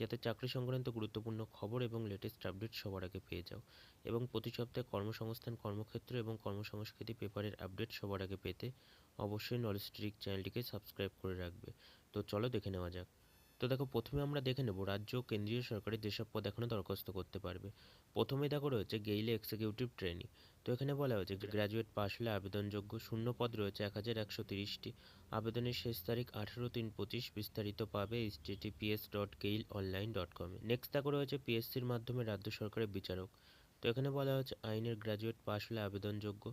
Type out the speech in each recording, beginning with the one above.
যাতে চাকরি সংক্রান্ত গুরুত্বপূর্ণ খবর এবং লেটেস্ট আপডেট সবার আগে পেয়ে যাও। এবং প্রতি সপ্তাহে কর্মসংস্থান, কর্মক্ষেত্র এবং কর্মসংস্কৃতি পেপারের আপডেট সবার আগে পেতে অবশ্যই নলেজ ট্রিক চ্যানেলটিকে সাবস্ক্রাইব করে রাখবে। তো চলো দেখে নেওয়া যাক। তো দেখো প্রথমে আমরা দেখে নেব রাজ্য কেন্দ্রীয় সরকারের যেসব পদ এখনও দরখাস্ত করতে পারবে। প্রথমে দেখো রয়েছে গেইলে এক্সিকিউটিভ ট্রেনিং তো এখানে বলা হয়েছে গ্র্যাজুয়েট পাশ হলে আবেদনযোগ্য শূন্য পদ রয়েছে এক হাজার একশো তিরিশটি। আবেদনের শেষ তারিখ আঠেরো তিন পঁচিশ বিস্তারিত পাবে https dot GAIL online dot কমে নেক্সট দেখো রয়েছে পিএসসির মাধ্যমে রাজ্য সরকারের বিচারক। তো এখানে বলা হচ্ছে আইনের গ্রাজুয়েট পাস হলে আবেদনযোগ্য।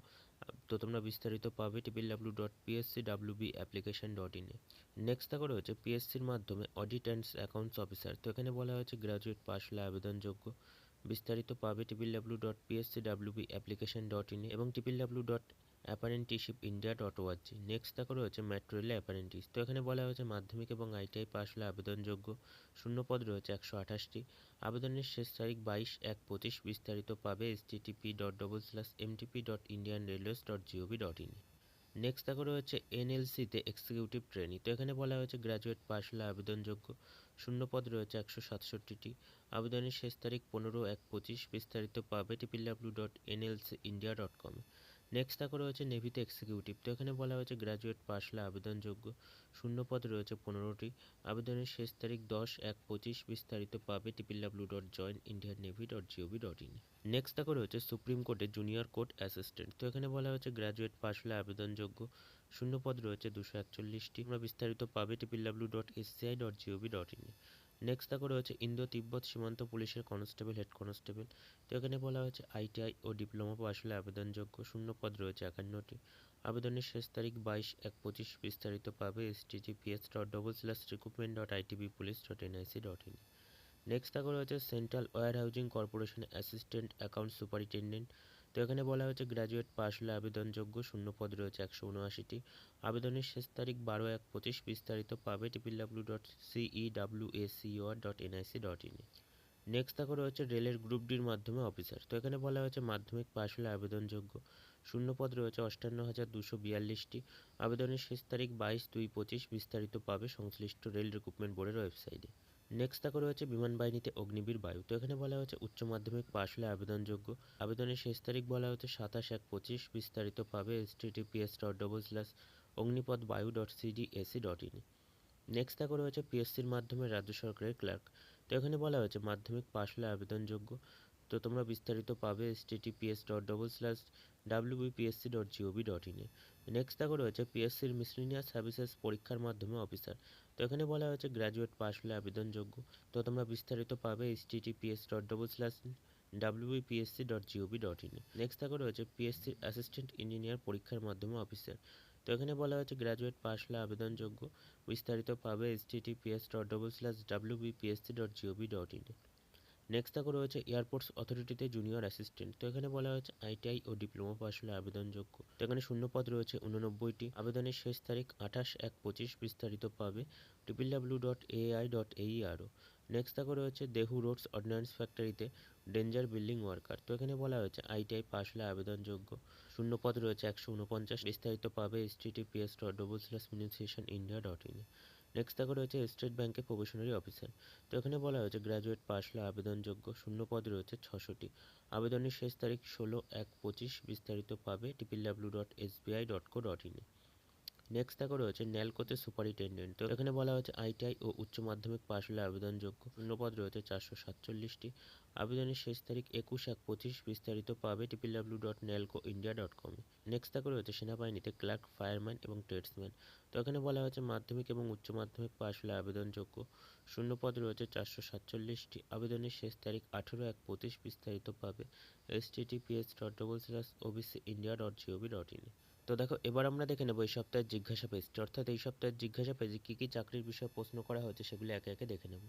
তো তোমরা বিস্তারিত পাবে triple W dot PSC W B application dot ইনে নেক্সট দেখো রয়েছে পিএসসির মাধ্যমে অডিট অ্যান্ড অ্যাকাউন্টস অফিসার তো এখানে বলা হয়েছে গ্রাজুয়েট পাস হলে আবেদনযোগ্য। বিস্তারিত পাবে triple W dot PSC W B application dot ইনে এবং triple W dot apprenticeship India dot ORG next দেখো রয়েছে মেট্রো রেলে অ্যাপারেন্টিস তো এখানে বলা হয়েছে মাধ্যমিক এবং আইটিআই পাশ হলে আবেদনযোগ্য শূন্য পদ রয়েছে একশো আঠাশটি। আবেদনের শেষ তারিখ বাইশ এক পঁচিশ বিস্তারিত পাবে এস TTP dot double slash MTP dot Indian railways dot GOV dot in next দেখো রয়েছে এনএলসিতে এক্সিকিউটিভ ট্রেনিং তো এখানে বলা হয়েছে গ্র্যাজুয়েট পাশ হলে আবেদনযোগ্য শূন্য পদ রয়েছে একশো সাতষট্টিটি। আবেদনের শেষ তারিখ পনেরো এক পঁচিশ বিস্তারিত পাবে triple W dot NLC India dot কমে নেক্সট দেখো রয়েছে নেভিতে এক্সিকিউটিভ তো এখানে বলা হয়েছে গ্র্যাজুয়েট পাশ হলে আবেদনযোগ্য। শূন্য পদ রয়েছে পনেরোটি। আবেদনের শেষ তারিখ দশ এক পঁচিশ, বিস্তারিত পাবে triple W dot join Indian navy dot GOV dot in next দেখো রয়েছে সুপ্রিম কোর্টের জুনিয়র কোর্ট অ্যাসিস্ট্যান্ট তো এখানে বলা হয়েছে গ্র্যাজুয়েট পাশ হলে আবেদনযোগ্য। শূন্য পদ রয়েছে দুশো একচল্লিশটি। তোমরা বিস্তারিত পাবে triple W dot SCI dot GOV dot in next দেখো রয়েছে ইন্দো তিব্বত সীমান্ত পুলিশের কনস্টেবল হেড কনস্টেবল তো এখানে বলা হয়েছে আইটিআই ও ডিপ্লোমা পাশ হলে আবেদনযোগ্য। শূন্য পদ রয়েছে একান্নটি। আবেদনের শেষ তারিখ বাইশ এক পঁচিশ বিস্তারিত পাবে https dot double slash recruitment dot ITB police dot NIC dot in next দেখো রয়েছে central warehousing corporation assistant account superintendent তো এখানে বলা হয়েছে গ্র্যাজুয়েট পাশ হলে আবেদনযোগ্য শূন্য পদ রয়েছে একশো উনআশিটি। আবেদনের শেষ তারিখ বারো এক পঁচিশ, বিস্তারিত পাবে triple W dot CE W A COR dot NIC dot in next দেখো রয়েছে রেলের গ্রুপ ডির মাধ্যমে অফিসার তো এখানে বলা হয়েছে মাধ্যমিক পাশ হলে আবেদনযোগ্য। শূন্য পদ রয়েছে অষ্টান্ন হাজার দুশো বিয়াল্লিশটি। আবেদনের শেষ তারিখ বাইশ দুই পঁচিশ, বিস্তারিত পাবে সংশ্লিষ্ট রেল রিক্রুটমেন্ট বোর্ডের ওয়েবসাইটে নেক্সট দেখো রয়েছে বিমান বাহিনীতে অগ্নিবীর বায়ু। তো এখানে বলা হয়েছে উচ্চ মাধ্যমিক পাশ হলে আবেদনযোগ্য। আবেদনের শেষ তারিখ বলা হয়েছে সাতাশ এক পঁচিশ। বিস্তারিত পাবে S dot double slash Agnipath Vayu dot CD AC dot in next দেখো রয়েছে পিএসসির মাধ্যমে রাজ্য সরকারের ক্লার্ক তো এখানে বলা হয়েছে মাধ্যমিক পাশ হলে আবেদনযোগ্য। তো তোমরা বিস্তারিত পাবে https dot double slash WBPSC dot GOV dot in ইনে নেক্সট দেখো রয়েছে পিএসসির মিসলিনিয়াস সার্ভিসেস পরীক্ষার মাধ্যমে অফিসার তো এখানে বলা হয়েছে গ্র্যাজুয়েট পাশ হলে আবেদনযোগ্য। তো তোমরা বিস্তারিত পাবে https dot double slash WBPSC dot GOV dot in next থাকে রয়েছে পিএসসির অ্যাসিস্ট্যান্ট ইঞ্জিনিয়ার পরীক্ষার মাধ্যমে অফিসার তো এখানে বলা হয়েছে গ্র্যাজুয়েট পাশ হলে আবেদনযোগ্য। বিস্তারিত পাবে https dot double slash WBPSC dot GOV dot ইনে নেক্সট দেখো রয়েছে এয়ারপোর্টস অথরিটিতে জুনিয়র অ্যাসিস্ট্যান্ট তো এখানে বলা হয়েছে আইটিআই ও ডিপ্লোমা পাশ হলে আবেদনযোগ্য। তো এখানে শূন্য পদ রয়েছে উননব্বইটি। আবেদনের শেষ তারিখ আঠাশ এক পঁচিশ বিস্তারিত পাবে triple W dot AI dot AERO next দেখো রয়েছে দেহু রোডস অর্ডিন্যান্স ফ্যাক্টরিতে ডেঞ্জার বিল্ডিং ওয়ার্কার তো এখানে বলা হয়েছে আইটিআই পাশ হলে আবেদনযোগ্য। শূন্যপদ রয়েছে একশো উনপঞ্চাশ। বিস্তারিত পাবে https dot double slash munitions India dot in next দেখো রয়েছে স্টেট ব্যাংকের প্রবেশনারি অফিসার তো এখানে বলা হয়েছে গ্র্যাজুয়েট পাশ হলে আবেদনযোগ্য শূন্য পদ রয়েছে ছশোটি। আবেদনের শেষ তারিখ ষোলো এক পঁচিশ বিস্তারিত পাবে triple W dot S SBI dot co dot ইনে নেক্সট দেখো রয়েছে ন্যালকোতে সুপারিনটেন্ডেন্ট তো এখানে বলা হয়েছে আইটিআই ও উচ্চ মাধ্যমিক পাশ হলে আবেদনযোগ্য। শূন্যপদ রয়েছে চারশো সাতচল্লিশটি। আবেদনের শেষ তারিখ একুশ এক পঁচিশ বিস্তারিত পাবে triple W dot NALCO India dot কমে নেক্সট দেখো রয়েছে সেনাবাহিনীতে ক্লার্ক ফায়ারম্যান এবং ট্রেডসম্যান তো এখানে বলা হয়েছে মাধ্যমিক এবং উচ্চ মাধ্যমিক পাশ হলে আবেদনযোগ্য। শূন্যপদ রয়েছে চারশো সাতচল্লিশটি। আবেদনের শেষ তারিখ আঠেরো এক পঁচিশ বিস্তারিত পাবে। Https dot double slash OBC India dot GOV dot ইনে তো দেখো, এবার আমরা দেখে নেব এই সপ্তাহের জিজ্ঞাসা পেজটি অর্থাৎ এই সপ্তাহের জিজ্ঞাসা পেজে কী কী চাকরির বিষয়ে প্রশ্ন করা হয়েছে সেগুলি একে একে দেখে নেব।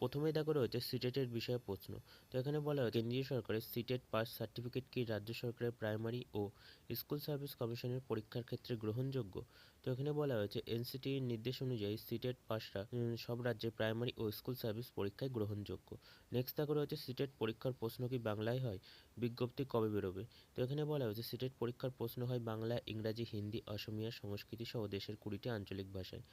প্রথমেই দেখো রয়েছে সিটেটের বিষয়ে প্রশ্ন। তো এখানে বলা হয় কেন্দ্রীয় সরকারের সিটেট পাস সার্টিফিকেট কি রাজ্য সরকারের প্রাইমারি ও স্কুল সার্ভিস কমিশনের পরীক্ষার ক্ষেত্রে গ্রহণযোগ্য? তো এখানে বলা হয়েছে এনসিটির নির্দেশ অনুযায়ী সিটেট পাসরা সব রাজ্যে প্রাইমারি ও স্কুল সার্ভিস পরীক্ষায় গ্রহণযোগ্য। নেক্সট দেখো রয়েছে সিটেট পরীক্ষার প্রশ্ন কি বাংলায় হয়? বিজ্ঞপ্তি কবে বেরোবে? তো এখানে বলা হয়েছে সিটেট পরীক্ষার প্রশ্ন হয় বাংলা, ইংরাজি, হিন্দি, অসমিয়া, সংস্কৃতি সহ দেশের কুড়িটি আঞ্চলিক ভাষায়।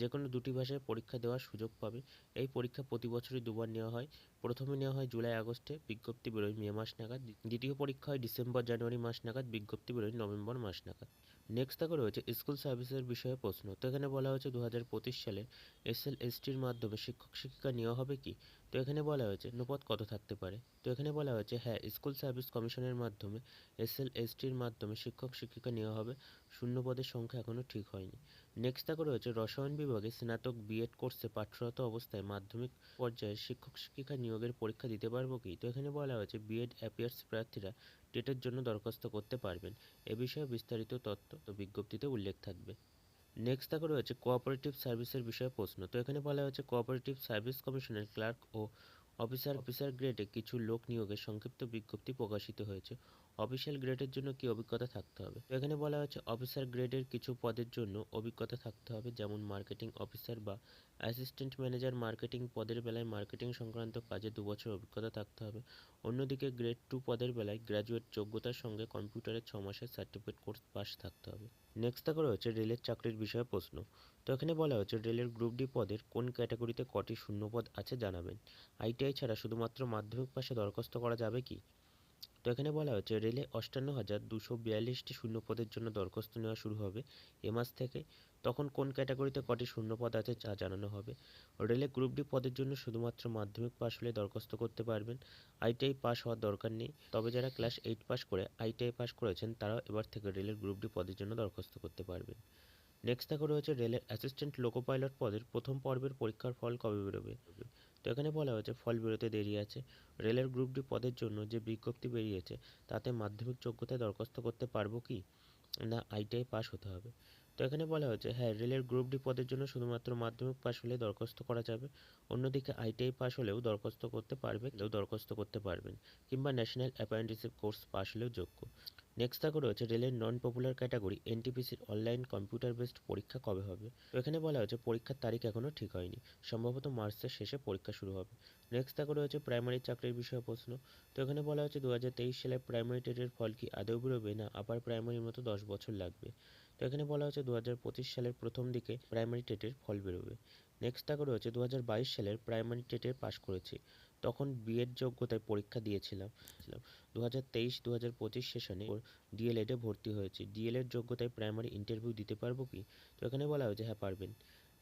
যে কোনো দুটি ভাষায় পরীক্ষা দেওয়ার সুযোগ পাবে। এই পরীক্ষা প্রতি বছরই দুবার নেওয়া হয়। প্রথমে নেওয়া হয় জুলাই, আগস্টে, বিজ্ঞপ্তি বেরোয় মে মাস নাগাদ। দ্বিতীয় পরীক্ষা হয় ডিসেম্বর, জানুয়ারি মাস নাগাদ, বিজ্ঞপ্তি বেরোয় নভেম্বর মাস নাগাদ। নেক্সট থাকে রয়েছে স্কুল সার্ভিসের বিষয়ে প্রশ্ন। তো এখানে বলা হয়েছে দু হাজার পঁচিশ সালে এস এল এসটির মাধ্যমে শিক্ষক শিক্ষিকা নেওয়া হবে কি? তো এখানে বলা হয়েছে, অনুপাত কত থাকতে পারে? তো এখানে বলা হয়েছে হ্যাঁ স্কুল সার্ভিস কমিশনের মাধ্যমে এস এল এসটির মাধ্যমে শিক্ষক শিক্ষিকা নেওয়া হবে, শূন্য পদের সংখ্যা এখনও ঠিক হয়নি। নেক্সট দেখো রয়েছে রসায়ন বিভাগে স্নাতক বিএড কোর্সে পাঠরত অবস্থায় মাধ্যমিক পর্যায়ে শিক্ষক শিক্ষিকা নিয়োগের পরীক্ষা দিতে পারব কি? তো এখানে বলা হয়েছে বিএড অ্যাপিয়ার্স প্রার্থীরা টেটের জন্য দরখাস্ত করতে পারবেন। এ বিষয়ে বিস্তারিত তথ্য বিজ্ঞপ্তিতে উল্লেখ থাকবে। নেক্সট দেখো রয়েছে কোঅপারেটিভ সার্ভিসের বিষয়ে প্রশ্ন। তো এখানে বলা হয়েছে কোঅপারেটিভ সার্ভিস কমিশনের ক্লার্ক ও অফিসার অফিসার গ্রেডে কিছু লোক নিয়োগের সংক্ষিপ্ত বিজ্ঞপ্তি প্রকাশিত হয়েছে। অফিসিয়াল গ্রেডের জন্য কি অভিজ্ঞতা থাকতে হবে? তো এখানে বলা হচ্ছে অফিসার গ্রেডের কিছু পদের জন্য অভিজ্ঞতা থাকতে হবে, যেমন মার্কেটিং অফিসার বা অ্যাসিস্ট্যান্ট ম্যানেজার মার্কেটিং পদের বেলায় মার্কেটিং সংক্রান্ত কাজে দু বছর অভিজ্ঞতা থাকতে হবে। অন্যদিকে গ্রেড টু পদের বেলায় গ্র্যাজুয়েট যোগ্যতার সঙ্গে কম্পিউটারের ছ মাসের সার্টিফিকেট কোর্স পাস থাকতে হবে। নেক্সট দেখো রয়েছে রেলের চাকরির বিষয়ে প্রশ্ন। তো এখানে বলা হচ্ছে রেলের গ্রুপ ডি পদের কোন ক্যাটাগরিতে কটি শূন্যপদ আছে জানাবেন? আইটিআই ছাড়া শুধুমাত্র মাধ্যমিক পাশে দরখাস্ত করা যাবে কি? তো এখানে বলা হচ্ছে রেলে অষ্টান্ন হাজার দুশো বিয়াল্লিশটি শূন্যপদের জন্য দরখাস্ত নেওয়া শুরু হবে এ মাস থেকে। তখন কোন ক্যাটাগরিতে কটি শূন্যপদ আছে তা জানানো হবে। রেলে গ্রুপ ডি পদের জন্য শুধুমাত্র মাধ্যমিক পাশ হলে দরখাস্ত করতে পারবেন। আইটিআই পাস হওয়ার দরকার নেই। তবে যারা ক্লাস এইট পাস করে আইটিআই পাস করেছেন, তারাও এবার থেকে রেলের গ্রুপ ডি পদের জন্য দরখাস্ত করতে পারবেন। নেক্সট দেখো রয়েছে রেলের অ্যাসিস্ট্যান্ট লোকো পাইলট পদের প্রথম পর্বের পরীক্ষার ফল কবে বেরোবে? তো এখানে বলা হয়েছে, ফল বেরোতে দেরি আছে। রেলের গ্রুপ ডি পদের জন্য যে বিজ্ঞপ্তি বেরিয়েছে, তাতে মাধ্যমিক যোগ্যতায় দরখাস্ত করতে পারব কি? না আইটিআই পাস হতে হবে। এখানে বলা হয়েছে হ্যাঁ রেলের গ্রুপ ডি পদের জন্য শুধুমাত্র মাধ্যমিক পাস হলে দরখাস্ত করা যাবে। অন্যদিকে আইটিআই পাস হলেও দরখাস্ত করতে পারবে, কেউ দরখাস্ত করতে পারবেন, কিংবা ন্যাশনাল অ্যাপ্রেন্টিসশিপ কোর্স পাস হলেও যোগ্য। নেক্সট থাকো রয়েছে রেলের নন পপুলার ক্যাটাগরি এনটিপিসির অনলাইন কম্পিউটার বেসড পরীক্ষা কবে হবে? তো এখানে বলা হয়েছে পরীক্ষার তারিখ এখনও ঠিক হয়নি, সম্ভবত মার্চের শেষে পরীক্ষা শুরু হবে। নেক্সট থাকো রয়েছে প্রাইমারি চাকরির বিষয়ে প্রশ্ন, তো এখানে বলা হয়েছে দু সালে প্রাইমারি টেটের ফল কি আদৌ বেরোবে না আবার প্রাইমারির মতো দশ বছর লাগবে? তো এখানে বলা হয়েছে দু হাজার পঁচিশ সালের প্রথম দিকে প্রাইমারি টেটের ফল বেরোবে। নেক্সট তাকে রয়েছে দু হাজার বাইশ সালের প্রাইমারি টেটে পাশ করেছি। তখন বিএড যোগ্যতায় পরীক্ষা দিয়েছিলাম। দু হাজার তেইশ দু হাজার পঁচিশ সেশনে ডিএলএডে ভর্তি হয়েছি। ডিএলএড যোগ্যতায় প্রাইমারি ইন্টারভিউ দিতে পারব কি? তো এখানে বলা হয়েছে হ্যাঁ পারবেন।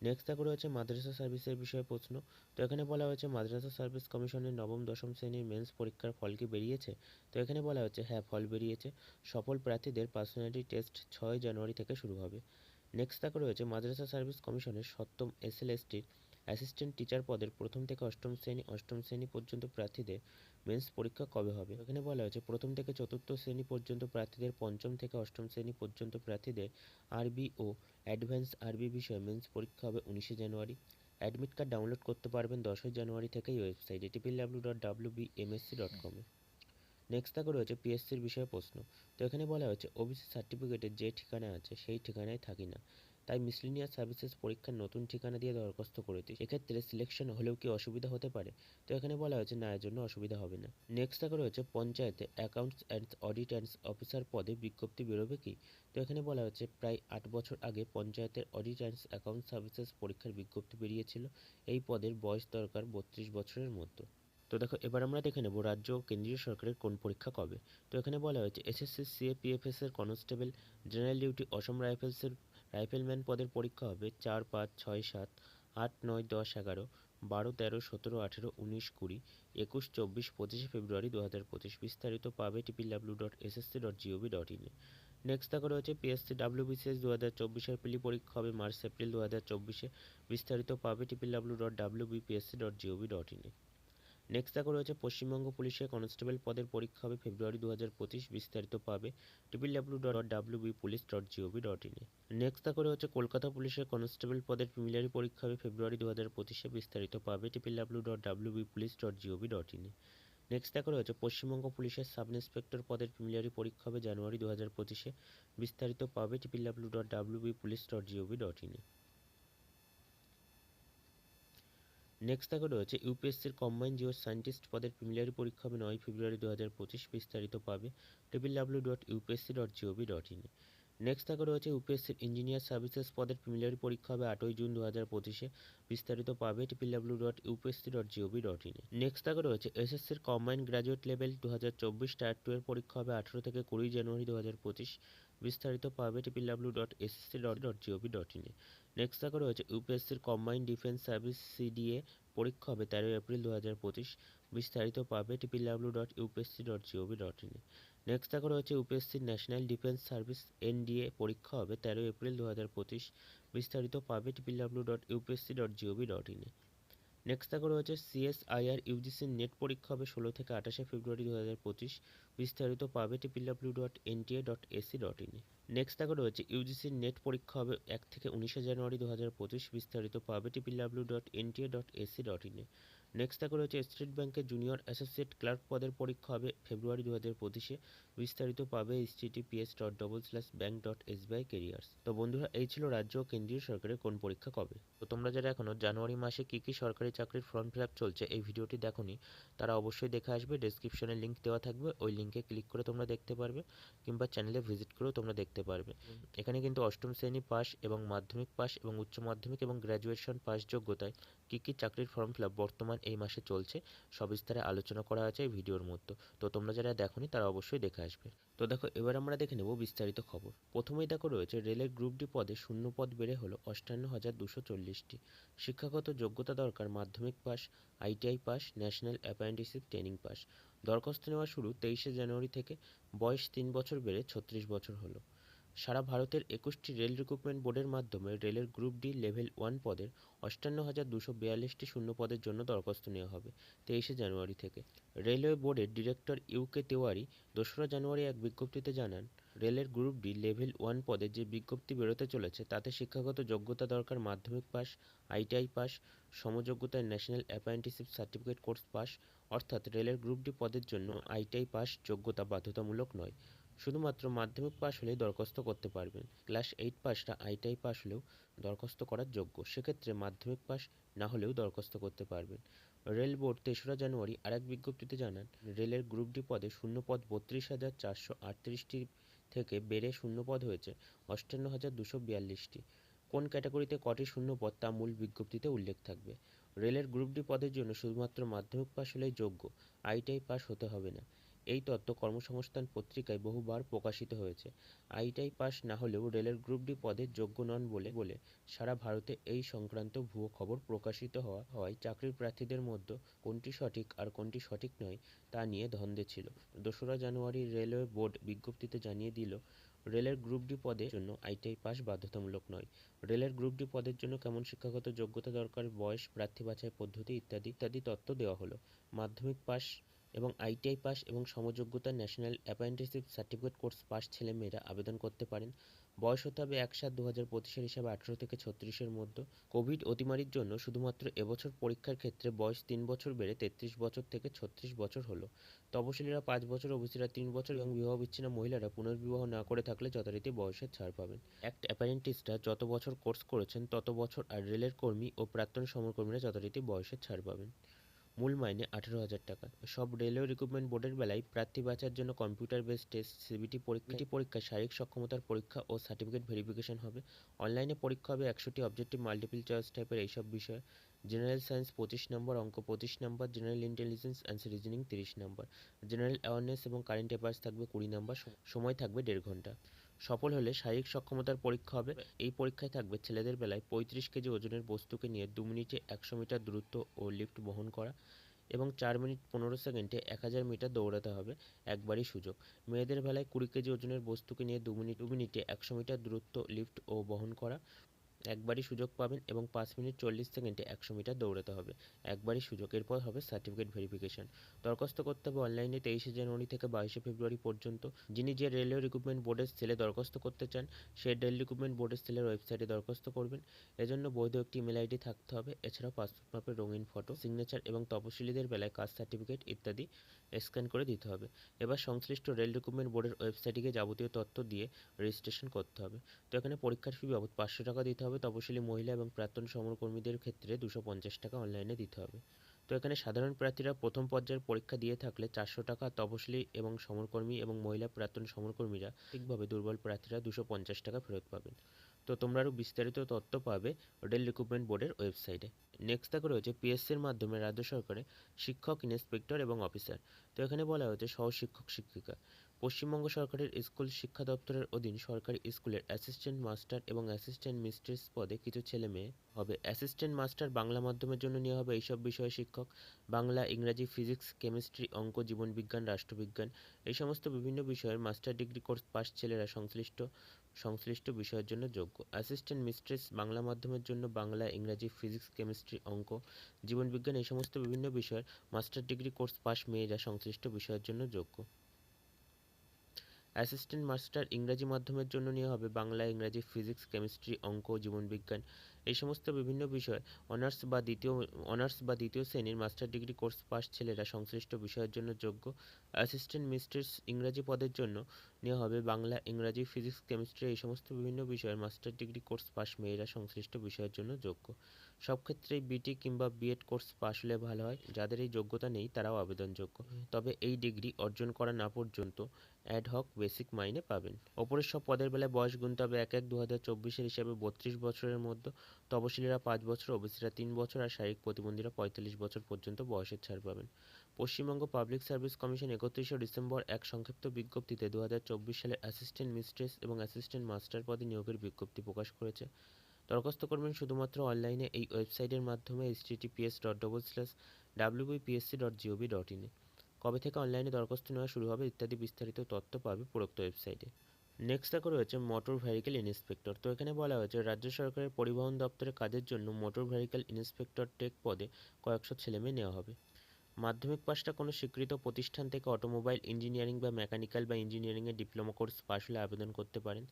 নেক্সট দেখো রয়েছে মাদ্রাসা সার্ভিসের বিষয়ে প্রশ্ন। তো এখানে বলা হয়েছে, মাদ্রাসা সার্ভিস কমিশনের নবম, দশম শ্রেণির মেন্স পরীক্ষার ফল কি বেরিয়েছে? তো এখানে বলা হচ্ছে হ্যাঁ ফল বেরিয়েছে। সফল প্রার্থীদের পার্সোনালিটি টেস্ট ছয় জানুয়ারি থেকে শুরু হবে। নেক্সট দেখো রয়েছে, মাদ্রাসা সার্ভিস কমিশনের সপ্তম এস এল অ্যাসিস্ট্যান্ট টিচার পদের প্রথম থেকে অষ্টম শ্রেণি অষ্টম শ্রেণি পর্যন্ত প্রার্থীদের মেন্স পরীক্ষা কবে হবে? এখানে বলা হয়েছে, প্রথম থেকে চতুর্থ শ্রেণি পর্যন্ত প্রার্থীদের, পঞ্চম থেকে অষ্টম শ্রেণি পর্যন্ত প্রার্থীদের আরবি ও অ্যাডভান্স আরবি বিষয়ে মেন্স পরীক্ষা হবে উনিশে জানুয়ারি। অ্যাডমিট কার্ড ডাউনলোড করতে পারবেন দশই জানুয়ারি থেকেই ওয়েবসাইটে triple W dot W B MSC dot কমে নেক্সট থাকা রয়েছে পিএসসির বিষয়ে প্রশ্ন। তো এখানে বলা হয়েছে ওবিসি সার্টিফিকেটে যে ঠিকানা আছে, সেই ঠিকানায় থাকি না। তাই মিসলিনিয়াস সার্ভিসেস পরীক্ষার নতুন ঠিকানা দিয়ে দরখাস্ত করে করেছি এক্ষেত্রে সিলেকশন হলেও কি অসুবিধা হতে পারে? তো এখানে বলা হয়েছে, না, এর জন্য অসুবিধা হবে না। নেক্সট থাকা রয়েছে, পঞ্চায়েতে accounts and audit and officer পদে বিজ্ঞপ্তি বেরোবে কি? তো এখানে বলা হয়েছে, প্রায় আট বছর আগে পঞ্চায়েতের অডিট অ্যান্ড অ্যাকাউন্ট সার্ভিসেস পরীক্ষার বিজ্ঞপ্তি বেরিয়েছিল। এই পদের বয়স দরকার বত্রিশ বছরের মধ্যে। তো দেখো, এবার আমরা দেখে নেব রাজ্য ও কেন্দ্রীয় সরকারের কোন পরীক্ষা কবে। তো এখানে বলা হয়েছে, এসএসসি সিএপিএফএস এর কনস্টেবল জেনারেল ডিউটি অসম রাইফেলসের রাইফেলম্যান পদের পরীক্ষা হবে চার পাঁচ ছয় সাত আট নয় দশ এগারো বারো তেরো সতেরো আঠেরো উনিশ কুড়ি একুশ চব্বিশ পঁচিশে ফেব্রুয়ারি দু হাজার পঁচিশ বিস্তারিত পাবে triple W dot SSC dot GOV dot ইনে নেক্সট দেখা রয়েছে পিএসসি ডাব্লিউ বিসিএস দু হাজার চব্বিশের পিলি পরীক্ষা হবে মার্চ এপ্রিল দু হাজার চব্বিশে। বিস্তারিত পাবে triple W dot W BPSC dot GOV dot ইনে নেক্সট দেখো রয়েছে পশ্চিমবঙ্গ পুলিশের কনস্টেবল পদের পরীক্ষা হবে ফেব্রুয়ারি দু হাজার পঁচিশ, বিস্তারিত পাবে triple W dot W B police dot GOV dot ইনে নেক্সট দেখো রয়েছে কলকাতা পুলিশের কনস্টেবল পদের প্রিমিলারি পরীক্ষা হবে ফেব্রুয়ারি দু হাজার পঁচিশে, বিস্তারিত পাবে triple W dot W B police dot GOV dot ইনে নেক্সট দেখো রয়েছে পশ্চিমবঙ্গ পুলিশের সাব ইন্সপেক্টর পদের প্রিমিলারি পরীক্ষা হবে জানুয়ারি দু হাজার পঁচিশে, বিস্তারিত পাবে triple W dot W B police dot gov dot ইনে নেক্সট দেখো রয়েছে ইউপিএসসির কম্বাইন জিও সায়েন্টিস্ট পদের প্রিমিলারি পরীক্ষা হবে নয় ফেব্রুয়ারি দু হাজার পঁচিশ বিস্তারিত পাবে। Triple W dot UPSC dot GOV dot ইনে নেক্সট দেখো রয়েছে ইউপিএসসির ইঞ্জিনিয়ার সার্ভিসেস পদের প্রিমিলারি পরীক্ষা হবে আটই জুন দু হাজার পঁচিশে বিস্তারিত পাবে triple W dot UPSC dot GOV dot ইনে নেক্সট দেখো রয়েছে এসএসসির কম্বাইন গ্র্যাজুয়েট লেভেল দু হাজার চব্বিশ টায়ার টু এর পরীক্ষা হবে আঠেরো থেকে কুড়ি জানুয়ারি দু হাজার পঁচিশ বিস্তারিত পাবে triple W dot SSC dot dot GOV dot ইনে নেক্সট হচ্ছে রয়েছে ইউপিএসসির কম্বাইন্ড ডিফেন্স সার্ভিস সিডিএ পরীক্ষা হবে তেরোই এপ্রিল দু হাজার পঁচিশ। বিস্তারিত পাবে triple W dot UPSC dot GOV dot ইনে নেক্সট দেখা রয়েছে ইউপিএসসির ন্যাশনাল ডিফেন্স সার্ভিস এনডিএ পরীক্ষা হবে তেরোই এপ্রিল দু হাজার পঁচিশ। বিস্তারিত পাবে triple W dot UPSC dot GOV dot ইনে নেক্সট দেখো রয়েছে সিএসআইআর ইউজিসির নেট পরীক্ষা হবে ষোলো থেকে আঠাশে ফেব্রুয়ারি দু হাজার পঁচিশ। বিস্তারিত পাবে triple W dot NTA dot AC dot in next দেখো রয়েছে ইউজিসির নেট পরীক্ষা হবে এক থেকে উনিশে জানুয়ারি দু হাজার পঁচিশ। বিস্তারিত পাবে triple W dot NTA dot AC dot ইনে নেক্সট দেখো রয়েছে স্টেট ব্যাংকের জুনিয়র অ্যাসোসিয়েট ক্লার্ক পদের পরীক্ষা হবে ফেব্রুয়ারি দু হাজার পঁচিশে। বিস্তারিত পাবে https dot double slash bank dot SBI careers তো বন্ধুরা, এই ছিল রাজ্য ও কেন্দ্রীয় সরকারের কোন পরীক্ষা কবে? তো তোমরা যারা এখনও জানুয়ারি মাসে কী কী সরকারি চাকরির ফর্ম ফিল আপ চলছে এই ভিডিওটি দেখোনি, তারা অবশ্যই দেখে আসবে। ডেসক্রিপশনে লিঙ্ক দেওয়া থাকবে, ওই লিঙ্কে ক্লিক করে তোমরা দেখতে পারবে, কিংবা চ্যানেলে ভিজিট করেও তোমরা দেখতে পারবে। এখানে কিন্তু অষ্টম শ্রেণি পাস এবং মাধ্যমিক পাস এবং উচ্চ মাধ্যমিক এবং গ্র্যাজুয়েশন পাস যোগ্যতায় কী কী চাকরির ফর্ম ফিল আপ বর্তমান এই মাসে চলছে, সবিস্তারে আলোচনা করা আছে এই ভিডিওর মধ্যে। তো তোমরা যারা দেখোনি, তারা অবশ্যই দেখে আসবে। তো দেখো, এবার আমরা দেখে নেব বিস্তারিত খবর। প্রথমেই দেখো রয়েছে, রেলের গ্রুপ ডি পদে শূন্য পদ বেড়ে হলো অষ্টান্ন হাজার দুশো চল্লিশটি। শিক্ষাগত যোগ্যতা দরকার, মাধ্যমিক pass ITI pass national apprenticeship training pass দরখাস্ত নেওয়া শুরু তেইশে জানুয়ারি থেকে, বয়স তিন বছর বেড়ে ছত্রিশ বছর হলো। সারা ভারতের একুশটি রেল রিক্রুটমেন্ট বোর্ডের মাধ্যমে রেলের গ্রুপ ডি লেভেল ওয়ান পদের অষ্টান্ন হাজার দুশো বিয়াল্লিশটি শূন্য পদের জন্য দরখাস্ত নেওয়া হবে তেইশে জানুয়ারি থেকে। রেলওয়ে বোর্ডের ডিরেক্টর ইউকে তেওয়ারি দোসরা জানুয়ারি এক বিজ্ঞপ্তিতে জানান, রেলের গ্রুপ ডি লেভেল ওয়ান পদে যে বিজ্ঞপ্তি বেরোতে চলেছে তাতে শিক্ষাগত যোগ্যতা দরকার, মাধ্যমিক pass ITI pass সমযোগ্যতায় national apprenticeship certificate course pass অর্থাৎ রেলের গ্রুপ ডি পদের জন্য আইটিআই পাস যোগ্যতা বাধ্যতামূলক নয়। শুধুমাত্র মাধ্যমিক পাস হলেই দরখাস্ত করতে পারবেন। ক্লাস এইট পাসটা আইটিআই পাস হলেও দরখাস্ত করার যোগ্য। সেক্ষেত্রে মাধ্যমিক পাস না হলেও দরখাস্ত করতে পারবেন। রেল বোর্ড তেসরা জানুয়ারি আরেক বিজ্ঞপ্তিতে জানান, রেলের গ্রুপ ডি পদে শূন্য পদ বত্রিশ হাজার চারশো আটত্রিশটি থেকে বেড়ে শূন্য পদ হয়েছে, অষ্টান্ন হাজার দুশো বিয়াল্লিশটি। কোন ক্যাটাগরিতে কটি শূন্য পদ তা মূল বিজ্ঞপ্তিতে উল্লেখ থাকবে। রেলের গ্রুপ ডি পদের জন্য শুধুমাত্র মাধ্যমিক পাস হলেই যোগ্য, আইটিআই পাস হতে হবে না। এই তত্ত্ব কর্মসংস্থান পত্রিকায় বহুবার প্রকাশিত হয়েছে। আইটিআই পাস না হলেও রেলের গ্রুপ ডি পদে যোগ্য নন বলে বলে সারা ভারতে এই সংক্রান্ত ভুয়ো খবর প্রকাশিত হওয়া হওয়ায় চাকরির প্রার্থীদের মধ্যে কোনটি সঠিক আর কোনটি সঠিক নয় তা নিয়ে ধন্দে ছিল। দোসরা জানুয়ারি রেলওয়ে বোর্ড বিজ্ঞপ্তিতে জানিয়ে দিল, রেলের গ্রুপ ডি পদের জন্য আইটিআই পাস বাধ্যতামূলক নয়। রেলের গ্রুপ ডি পদের জন্য কেমন শিক্ষাগত যোগ্যতা দরকার, বয়স, প্রার্থী বাছাই পদ্ধতি ইত্যাদি ইত্যাদি তথ্য দেওয়া হলো। মাধ্যমিক পাস এবং আইটিআই পাস এবং সমযোগ্যতা national apprenticeship certificate course pass ছেলেমেয়েরা আবেদন করতে পারেন। বয়স হতে হবে এক সাত দু হাজার পঁচিশের হিসাবে আঠেরো থেকে ছত্রিশের মধ্যে। কোভিড অতিমারির জন্য শুধুমাত্র এবছর পরীক্ষার ক্ষেত্রে বয়স তিন বছর বেড়ে তেত্রিশ বছর থেকে ছত্রিশ বছর হলো। তপশিলীরা পাঁচ বছর, ওবিসিরা তিন বছর এবং বিবাহ বিচ্ছিন্ন মহিলারা পুনর্বিবাহ না করে থাকলে যথারীতি বয়সের ছাড় পাবেন। অ্যাক্ট অ্যাপারেন্টিসরা যত বছর কোর্স করেছেন, তত বছর আর রেলের কর্মী ও প্রাক্তন সমরকর্মীরা যথারীতি বয়সের ছাড় পাবেন। মূল মাইনে আঠেরো হাজার টাকা। সব রেলওয়ে রিক্রুটমেন্ট বোর্ডের বেলায় প্রার্থী বাছার জন্য কম্পিউটার বেসড টেস্ট সিবিটি পরীক্ষাটি পরীক্ষায় শারীরিক সক্ষমতার পরীক্ষা ও সার্টিফিকেট ভেরিফিকেশন হবে। অনলাইনে পরীক্ষা হবে একশোটি অবজেক্টিভ মাল্টিপল চয়েস টাইপের এইসব বিষয়। জেনারেল সায়েন্স পঁচিশ নম্বর অঙ্ক পঁচিশ number general intelligence and reasoning তিরিশ নম্বর জেনারেল অ্যাওয়ারনেস এবং কারেন্ট অ্যাফেয়ার্স থাকবে কুড়ি নম্বর সময় থাকবে দেড় ঘণ্টা। সফল হলে শারীরিক সক্ষমতার পরীক্ষা হবে। এই পরীক্ষায় থাকবে ছেলেদের বেলায় পঁয়ত্রিশ কেজি ওজনের বস্তুকে নিয়ে দু মিনিটে একশো মিটার দূরত্ব ও লিফট বহন করা এবং চার মিনিট পনেরো সেকেন্ডে এক হাজার মিটার দৌড়াতে হবে একবারই সুযোগ। মেয়েদের বেলায় কুড়ি কেজি ওজনের বস্তুকে নিয়ে দু মিনিট, দু মিনিটে একশো মিটার দূরত্ব লিফট ও বহন করা। একবারই সুযোগ পাবেন এবং পাঁচ মিনিট চল্লিশ সেকেন্ডে একশো মিটার দৌড়াতে হবে। একবারই সুযোগ এরপর হবে সার্টিফিকেট ভেরিফিকেশন দরখাস্ত করতে হবে অনলাইনে তেইশে জানুয়ারি থেকে বাইশে ফেব্রুয়ারি পর্যন্ত। যিনি যে রেলওয়ে রিক্রুটমেন্ট বোর্ডের সেলে দরখাস্ত করতে চান সেই রেল রিক্রুটমেন্ট বোর্ডের সেলের ওয়েবসাইটে দরখাস্ত করবেন। এজন্য বৈধ একটি ইমেল আইডি থাকতে হবে। এছাড়াও পাসপোর্ট মাপের রঙিন ফটো সিগনেচার এবং তপশিলীদের বেলায় কাস্ট সার্টিফিকেট ইত্যাদি স্ক্যান করে দিতে হবে। এবার সংশ্লিষ্ট রেল রিক্রুটমেন্ট বোর্ডের ওয়েবসাইটে যাবতীয় তথ্য দিয়ে রেজিস্ট্রেশন করতে হবে। তো এখানে পরীক্ষার ফি বাবদ পাঁচশো টাকা দিতে হবে। তপশিলি মহিলা এবং প্রাক্তন সমরকর্মীদের ক্ষেত্রে দুশো পঞ্চাশ টাকা অনলাইনে দিতে হবে। তো এখানে সাধারণ প্রার্থীরা প্রথম পর্যায়ের পরীক্ষা দিয়ে থাকলে চারশো টাকা তপশিলি এবং সমরকর্মী এবং মহিলা প্রাক্তন সমরকর্মীরা ঠিকভাবে দুর্বল প্রার্থীরা দুশো পঞ্চাশ টাকা ফেরত পাবেন। তো তোমরা আরও বিস্তারিত তথ্য পাবে রেল রিক্রুটমেন্ট বোর্ডের ওয়েবসাইটে নেক্সট দেখো রয়েছে পিএসসির মাধ্যমে রাজ্য সরকারে শিক্ষক ইন্সপেক্টর এবং অফিসার তো এখানে বলা হয়েছে সহ শিক্ষক শিক্ষিকা। পশ্চিমবঙ্গ সরকারের স্কুল শিক্ষা দপ্তরের অধীন সরকারি স্কুলের অ্যাসিস্ট্যান্ট মাস্টার এবং অ্যাসিস্ট্যান্ট মিস্ট্রেস পদে কিছু ছেলে মেয়ে হবে। অ্যাসিস্ট্যান্ট মাস্টার বাংলা মাধ্যমের জন্য নেওয়া হবে এইসব বিষয়ে শিক্ষক, বাংলা, ইংরাজি, ফিজিক্স, কেমিস্ট্রি, অঙ্ক, জীবনবিজ্ঞান, রাষ্ট্রবিজ্ঞান এই সমস্ত বিভিন্ন বিষয়ের মাস্টার ডিগ্রি কোর্স পাস ছেলেরা সংশ্লিষ্ট সংশ্লিষ্ট বিষয়ের জন্য যোগ্য। অ্যাসিস্ট্যান্ট মিস্ট্রেস বাংলা মাধ্যমের জন্য বাংলা, ইংরাজি, ফিজিক্স, কেমিস্ট্রি, অঙ্ক, জীবনবিজ্ঞান এই সমস্ত বিভিন্ন বিষয়ের মাস্টার ডিগ্রি কোর্স পাস মেয়েরা সংশ্লিষ্ট বিষয়ের জন্য যোগ্য। অ্যাসিস্ট্যান্ট মাস্টার ইংরাজি মাধ্যমের জন্য নেওয়া হবে বাংলা, ইংরাজি, ফিজিক্স, কেমিস্ট্রি, অঙ্ক, জীবনবিজ্ঞান, এই সমস্ত বিভিন্ন বিষয়। অনার্স বা দ্বিতীয়, অনার্স বা দ্বিতীয় শ্রেণির মাস্টার ডিগ্রি কোর্স পাস ছেলেরা সংশ্লিষ্ট বিষয়ের জন্য যোগ্য। অ্যাসিস্ট্যান্ট মিস্ট্রেস ইংরাজি পদের জন্য নেওয়া হবে বাংলা, ইংরাজি, ফিজিক্স, কেমিস্ট্রি, এই সমস্ত বিভিন্ন বিষয়ের মাস্টার ডিগ্রি কোর্স পাস মেয়েরা সংশ্লিষ্ট বিষয়ের জন্য যোগ্য। সব ক্ষেত্রেই বিটি কিংবা বিএড কোর্স পাশ হলে ভালো হয়। যাদের এই যোগ্যতা নেই, তারাও আবেদনযোগ্য। তবে এই ডিগ্রি অর্জন করা না পর্যন্ত অ্যাডহক বেসিক মাইনে পাবেন। ওপরের সব পদের বেলায় বয়স গুনতে হবে এক এক দু হাজার চব্বিশের হিসাবে বত্রিশ বছরের মধ্যে। তপশিলীরা পাঁচ বছর, ওবিসিরা তিন বছর আর শারীরিক প্রতিবন্ধীরা পঁয়তাল্লিশ বছর পর্যন্ত বয়সের ছাড় পাবেন। পশ্চিমবঙ্গ পাবলিক সার্ভিস কমিশন একত্রিশে ডিসেম্বর এক সংক্ষিপ্ত বিজ্ঞপ্তিতে দু হাজার চব্বিশ সালে অ্যাসিস্ট্যান্ট মিস্ট্রেস এবং অ্যাসিস্ট্যান্ট মাস্টার পদে নিয়োগের বিজ্ঞপ্তি প্রকাশ করেছে। দরখাস্ত করবেন শুধুমাত্র অনলাইনে এই ওয়েবসাইটের মাধ্যমে H TTPS dot double slash WBPSC dot GOV dot ইনে কবে থেকে অনলাইনে দরখাস্ত নেওয়া শুরু হবে ইত্যাদি বিস্তারিত তথ্য পাবে উপরোক্ত ওয়েবসাইটে। নেক্সট দেখো রয়েছে মোটর ভেহিকেল ইন্সপেক্টর তো এখানে বলা হয়েছে, রাজ্য সরকারের পরিবহন দপ্তরের কাজের জন্য মোটর ভেহিকেল ইন্সপেক্টর টেক পদে কয়েকশো ছেলেমেয়ে নেওয়া হবে। মাধ্যমিক পাশটা কোনো স্বীকৃত প্রতিষ্ঠান থেকে অটোমোবাইল ইঞ্জিনিয়ারিং বা মেকানিক্যাল বা ইঞ্জিনিয়ারিংয়ের ডিপ্লোমা কোর্স পাশ হলে আবেদন করতে পারেন।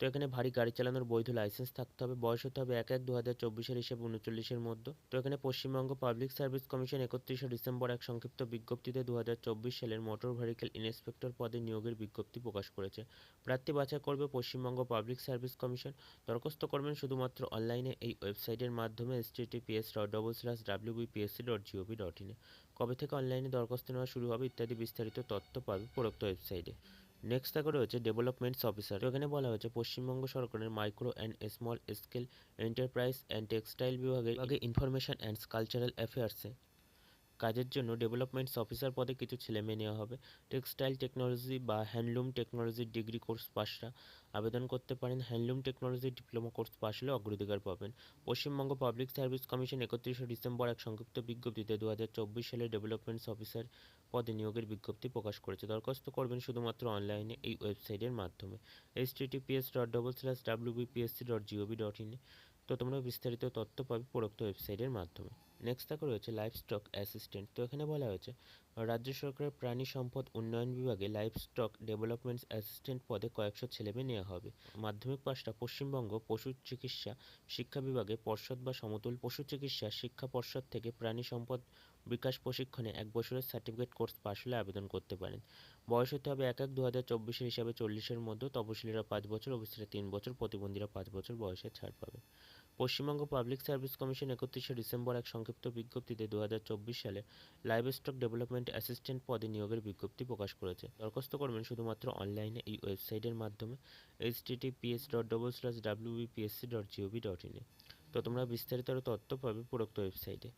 তো এখানে ভারী গাড়ি চালানোর বৈধ লাইসেন্স থাকতে হবে। বয়স হতে হবে এক এক দু হাজার চব্বিশের হিসেবে উনচল্লিশের মধ্যে। তো এখানে পশ্চিমবঙ্গ পাবলিক সার্ভিস কমিশন একত্রিশে ডিসেম্বর এক সংক্ষিপ্ত বিজ্ঞপ্তিতে দু হাজার চব্বিশ সালের মোটর ভেহিকেল ইন্সপেক্টর পদে নিয়োগের বিজ্ঞপ্তি প্রকাশ করেছে। প্রার্থী বাছাই করবে পশ্চিমবঙ্গ পাবলিক সার্ভিস কমিশন দরখাস্ত করবেন শুধুমাত্র অনলাইনে এই ওয়েবসাইটের মাধ্যমে S TTPS dot double slash WBPSC dot GOV dot ইনে কবে থেকে অনলাইনে দরখাস্ত নেওয়া শুরু হবে ইত্যাদি বিস্তারিত তথ্য পাবে উপরোক্ত ওয়েবসাইটে। নেক্সট থাকে রয়েছে ডেভেলপমেন্টস অফিসার এখানে বলা হয়েছে, পশ্চিমবঙ্গ সরকারের micro and small scale enterprise and textile বিভাগে বিভাগে ইনফরমেশন অ্যান্ড কালচারাল অ্যাফেয়ার্সে কাজের জন্য ডেভেলপমেন্টস অফিসার পদে কিছু ছেলে মেয়ে নেওয়া হবে। টেক্সটাইল টেকনোলজি বা হ্যান্ডলুম টেকনোলজির ডিগ্রি কোর্স পাশরা আবেদন করতে পারেন। হ্যান্ডলুম টেকনোলজির ডিপ্লোমা কোর্স পাশ হলে অগ্রাধিকার পাবেন। পশ্চিমবঙ্গ পাবলিক সার্ভিস কমিশন একত্রিশে ডিসেম্বর এক সংক্ষিপ্ত বিজ্ঞপ্তিতে দু সালে ডেভেলপমেন্টস অফিসার পদে নিয়োগের বিজ্ঞপ্তি প্রকাশ করেছে। দরখাস্ত করবেন শুধুমাত্র অনলাইনে এই ওয়েবসাইটের মাধ্যমে। H TTPS dot double slash WBPSC dot GOV dot ইনে তো তোমরা বিস্তারিত তথ্য পাবে উপরোক্ত ওয়েবসাইটের মাধ্যমে। নেক্সট থাকে রয়েছে লাইফ স্টক অ্যাসিস্ট্যান্ট। তো এখানে বলা হয়েছে, রাজ্য সরকারের প্রাণী সম্পদ উন্নয়ন বিভাগে লাইফ স্টক ডেভেলপমেন্ট অ্যাসিস্ট্যান্ট পদে কয়েকশো ছেলেমেয়ে নেওয়া হবে। মাধ্যমিক পাশটা পশ্চিমবঙ্গ পশু চিকিৎসা শিক্ষা বিভাগে পর্ষদ বা সমতুল পশু চিকিৎসা শিক্ষা পর্ষদ থেকে প্রাণী সম্পদ বিকাশ প্রশিক্ষণে এক বছরের সার্টিফিকেট কোর্স পাশ হলে আবেদন করতে পারেন। বয়স হতে হবে এক এক দু হাজার চব্বিশের হিসাবে চল্লিশের মধ্যে। তপশিলীরা পাঁচ বছর ওবিসিরা তিন বছর, প্রতিবন্ধীরা পাঁচ বছর বয়সে ছাড় পাবে। পশ্চিমবঙ্গ পাবলিক সার্ভিস কমিশন একত্রিশে ডিসেম্বর এক সংক্ষিপ্ত বিজ্ঞপ্তিতে দু হাজার চব্বিশ সালে লাইভ স্টক ডেভেলপমেন্ট অ্যাসিস্ট্যান্ট পদে নিয়োগের বিজ্ঞপ্তি প্রকাশ করেছে। দরখাস্ত করবেন শুধুমাত্র অনলাইনে এই ওয়েবসাইটের মাধ্যমে H TTPS dot double slash WBPSC dot GOV dot ইনে তো তোমরা বিস্তারিত তথ্য পাবে উপরোক্ত ওয়েবসাইটে।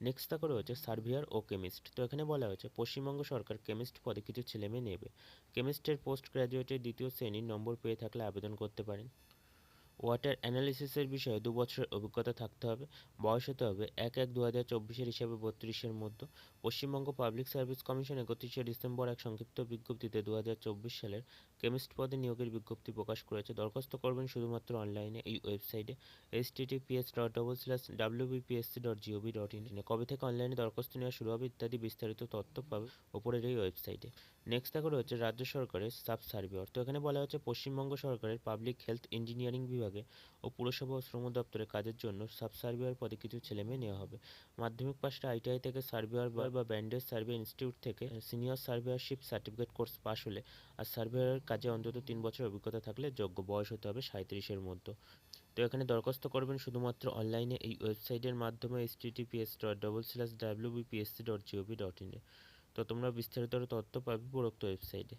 নেক্সট থাকা রয়েছে সার্ভিয়ার ও কেমিস্ট তো এখানে বলা হয়েছে, পশ্চিমবঙ্গ সরকার কেমিস্ট পদে কিছু ছেলেমেয়ে নেবে। কেমিস্টের পোস্ট গ্র্যাজুয়েটের দ্বিতীয় শ্রেণির নম্বর পেয়ে থাকলে আবেদন করতে পারেন। ওয়াটার অ্যানালিসিসের বিষয়ে দু বছরের অভিজ্ঞতা থাকতে হবে। বয়স হতে হবে এক এক দু হাজার চব্বিশের হিসাবে বত্রিশের মধ্যে। পশ্চিমবঙ্গ পাবলিক সার্ভিস কমিশন একত্রিশে ডিসেম্বর এক সংক্ষিপ্ত বিজ্ঞপ্তিতে দু হাজার চব্বিশ সালের কেমিস্ট পদে নিয়োগের বিজ্ঞপ্তি প্রকাশ করেছে। দরখাস্ত করবেন শুধুমাত্র অনলাইনে এই ওয়েবসাইটে H TTPS dot double slash WBPSC dot GOV dot in কবে থেকে অনলাইনে দরখাস্ত নেওয়া শুরু হবে ইত্যাদি বিস্তারিত তথ্য পাবে ওপরের এই ওয়েবসাইটে। নেক্সট দেখো রয়েছে রাজ্য সরকারের সাব সার্ভিয়র তো এখানে বলা হচ্ছে পশ্চিমবঙ্গ সরকারের পাবলিক হেলথ ইঞ্জিনিয়ারিং বিভাগে ও পুরসভা ও শ্রম দপ্তরে কাজের জন্য সাব সার্ভিয়র পদে কিছু ছেলেমেয়ে নেওয়া হবে। মাধ্যমিক পাশটা আইটিআই থেকে সার্ভিয়র বা ব্যান্ডেজ সার্ভে ইনস্টিটিউট থেকে সিনিয়র সার্ভিয়ারশিপ সার্টিফিকেট কোর্স পাশ হলে আর সার্ভেয়ারের কাজে অন্তত তিন বছর অভিজ্ঞতা থাকলে যোগ্য বয়স হতে হবে সাঁত্রিশের মধ্যে। তো এখানে দরখাস্ত করবেন শুধুমাত্র অনলাইনে এই ওয়েবসাইটের মাধ্যমে H TTPS dot double slash WBPSC dot GOV dot ইনে তো তোমরা বিস্তারিত তথ্য পাবে উপরোক্ত ওয়েবসাইটে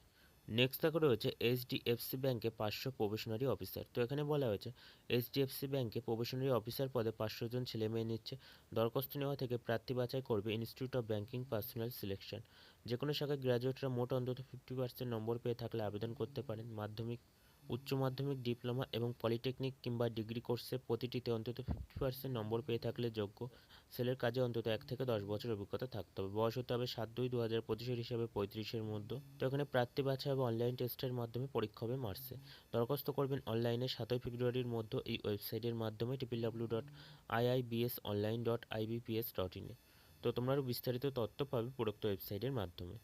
নেক্সট দেখো রয়েছে এইচডিএফসি ব্যাংকে পাঁচশো প্রবেশনারি অফিসার তো এখানে বলা হয়েছে এইচডিএফসি ব্যাংকে প্রবেশনারি অফিসার পদে পাঁচশো জন ছেলে মেয়ে নিচ্ছে। দরখাস্ত নেওয়া থেকে প্রার্থী বাছাই করবে institute of banking personnel selection যে কোনো শাখায় গ্র্যাজুয়েটরা মোট অন্তত ফিফটি পার্সেন্ট নম্বর পেয়ে থাকলে আবেদন করতে পারেন। মাধ্যমিক উচ্চ মাধ্যমিক ডিপ্লোমা এবং পলিটেকনিক কিংবা ডিগ্রি কোর্সে প্রতিটিতে অন্তত ফিফটি পার্সেন্ট নম্বর পেয়ে থাকলে যোগ্য সেলের কাজে অন্তত এক থেকে দশ বছর অভিজ্ঞতা থাকতে হবে। বয়স হতে হবে সাত দুই দু হাজার পঁচিশের হিসাবে পঁয়ত্রিশের মধ্যে। তো এখানে প্রার্থী বাছা হবে অনলাইন টেস্টের মাধ্যমে, পরীক্ষা হবে মার্চে দরখাস্ত করবেন অনলাইনে সাতই ফেব্রুয়ারির মধ্যে এই ওয়েবসাইটের মাধ্যমে triple W dot IIBS online dot IBPS dot ইনে তো তোমরা আরও বিস্তারিত তথ্য পাবে উপরোক্ত ওয়েবসাইটের মাধ্যমে।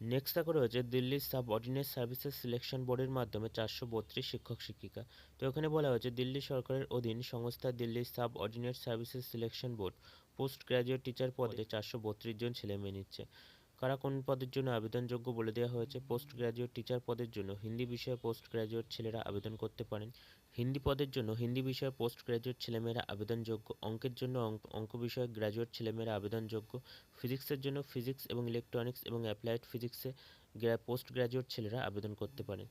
নেক্সট দেখো রয়েছে দিল্লির সাব অর্ডিনেন্স সার্ভিসেস সিলেকশন বোর্ডের মাধ্যমে চারশো বত্রিশ শিক্ষক, শিক্ষিকা। তো এখানে বলা হয়েছে, দিল্লি সরকারের অধীন সংস্থা দিল্লির subordinate services selection board. Post graduate teacher পদে চারশো বত্রিশ জন ছেলে মেয়ে নিচ্ছে। কারা কোন পদের জন্য আবেদনযোগ্য বলে দেওয়া হয়েছে? পোস্ট গ্র্যাজুয়েট টিচার পদের জন্য হিন্দি বিষয়ে পোস্ট গ্রাজুয়েট ছেলেরা আবেদন করতে পারেন। হিন্দি পদের জন্য হিন্দি বিষয়ে পোস্ট গ্র্যাজুয়েট ছেলেমেয়েরা আবেদনযোগ্য। অঙ্কের জন্য অঙ্ক বিষয়ে গ্র্যাজুয়েট ছেলেমেয়েরা আবেদনযোগ্য। ফিজিক্সের জন্য ফিজিক্স এবং ইলেকট্রনিক্স এবং অ্যাপ্লাইড ফিজিক্সে পোস্ট গ্র্যাজুয়েট ছেলেরা আবেদন করতে পারেন।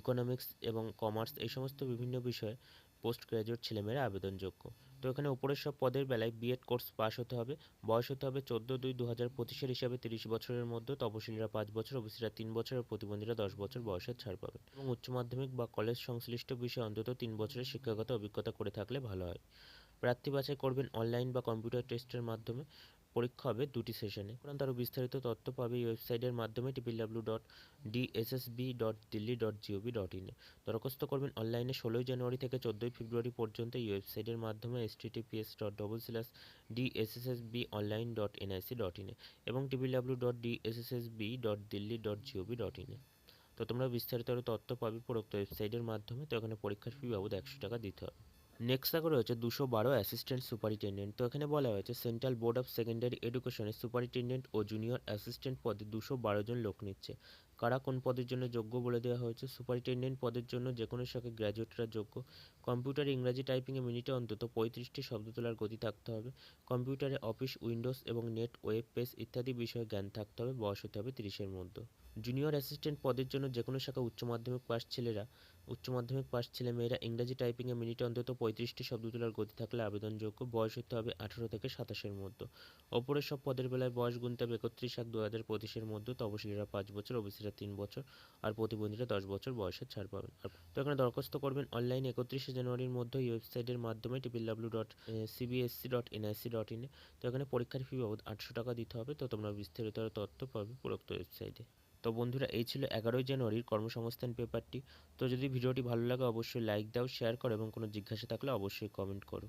ইকোনমিক্স এবং কমার্স এই সমস্ত বিভিন্ন বিষয়ে পোস্ট গ্র্যাজুয়েট ছেলেমেয়েরা আবেদনযোগ্য। তো এখানে উপরের সব পদের বেলায় বিএড কোর্স পাস হতে হবে। বয়স হতে হবে চোদ্দ দুই দু হাজার পঁচিশের হিসাবে তিরিশ বছরের মধ্যে। তপশিলীরা পাঁচ বছর, ওবিসিরা তিন বছর ও প্রতিবন্ধীরা দশ বছর বয়সের ছাড় পাবেন। এবং উচ্চ মাধ্যমিক বা কলেজ সংশ্লিষ্ট বিষয়ে অন্তত তিন বছরের শিক্ষাগত অভিজ্ঞতা করে থাকলে ভালো হয়। প্রার্থী বাছাই করবেন অনলাইন বা কম্পিউটার টেস্টের মাধ্যমে। পরীক্ষা হবে দুটি সেশনে উপরান্ত আরও বিস্তারিত তথ্য পাবে এই ওয়েবসাইটের মাধ্যমে triple W dot DSSB dot Delhi dot GOV dot ইনে দরখাস্ত করবেন অনলাইনে ষোলোই জানুয়ারি থেকে চোদ্দোই ফেব্রুয়ারি পর্যন্ত এই ওয়েবসাইটের মাধ্যমে S TTPS dot double slash DSSSB online dot NIC dot ইনে এবং triple W dot DSSSB dot Delhi dot GOV dot ইনে তো তোমরা বিস্তারিত আরও তথ্য পাবে উপরোক্ত ওয়েবসাইটের মাধ্যমে, তো এখানে পরীক্ষার ফি বাবদ একশো টাকা দিতে হবে। নেক্সট দেখো রয়েছে দুশো বারো অ্যাসিস্ট্যান্ট সুপারিনটেন্ডেন্ট তো এখানে বলা হয়েছে সেন্ট্রাল বোর্ড অফ সেকেন্ডারি এডুকেশনের সুপারিনটেন্ডেন্ট ও জুনিয়র অ্যাসিস্ট্যান্ট পদে দুশো বারো জন লোক নিচ্ছে। কারা কোন পদের জন্য যোগ্য বলে দেওয়া হয়েছে? সুপারিনটেন্ডেন্ট পদের জন্য যে কোনো শাখায় গ্র্যাজুয়েটরা যোগ্য। কম্পিউটার ইংরাজি টাইপিংয়ে মিনিটে অন্তত পঁয়ত্রিশটি শব্দ তোলার গতি থাকতে হবে। কম্পিউটারে অফিস উইন্ডোজ এবং নেট ওয়েব পেজ ইত্যাদি বিষয়ে জ্ঞান থাকতে হবে। বয়স হতে হবে তিরিশের মধ্যে। জুনিয়র অ্যাসিস্ট্যান্ট পদের জন্য যে কোনো শাখা উচ্চ মাধ্যমিক পাস ছেলেরা, উচ্চ মাধ্যমিক পাস ছেলে মেয়েরা ইংরাজি টাইপিংয়ে মিনিটে অন্তত পঁয়ত্রিশটি শব্দ তোলার গতি থাকলে আবেদনযোগ্য বয়স হতে হবে আঠারো থেকে সাতাশের মধ্যে। ওপরের সব পদের বেলায় বয়স গুনতে হবে একত্রিশ এক দু হাজার পঁচিশের মধ্যে, তপশিলীরা পাঁচ বছর, ওবিসিরা তিন বছর আর প্রতিবন্ধীরা দশ বছর বয়সের ছাড় পাবেন। তো এখানে দরখাস্ত করবেন অনলাইন একত্রিশে জানুয়ারির মধ্যে এই ওয়েবসাইটের মাধ্যমে triple W dot CBSC dot NIC dot ইনে তো এখানে পরীক্ষার ফি বাবদ আটশো টাকা দিতে হবে। তো তোমরা বিস্তারিত তথ্য পাবে উপরোক্ত ওয়েবসাইটে তো বন্ধুরা, এই ছিল এগারোই জানুয়ারির কর্মসংস্থান পেপারটি। তো যদি ভিডিওটি ভালো লাগে, অবশ্যই লাইক দাও শেয়ার করো এবং কোনো জিজ্ঞাসা থাকলে অবশ্যই কমেন্ট করো।